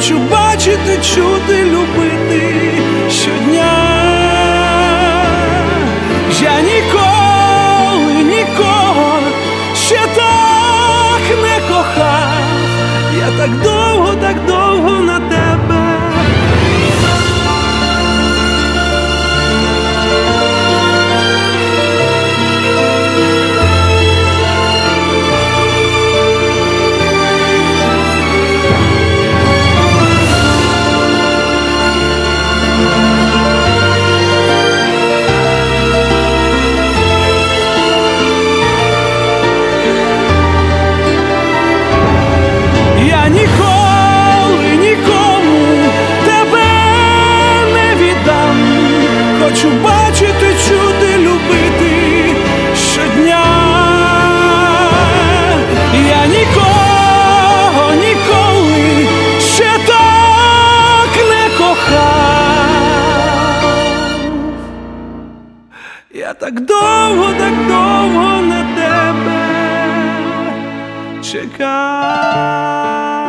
хочу бачити, чути, любити щодня. Я ніколи нікого ще так не кохав, я так довго, Я так довго, так довго на тебе чекав.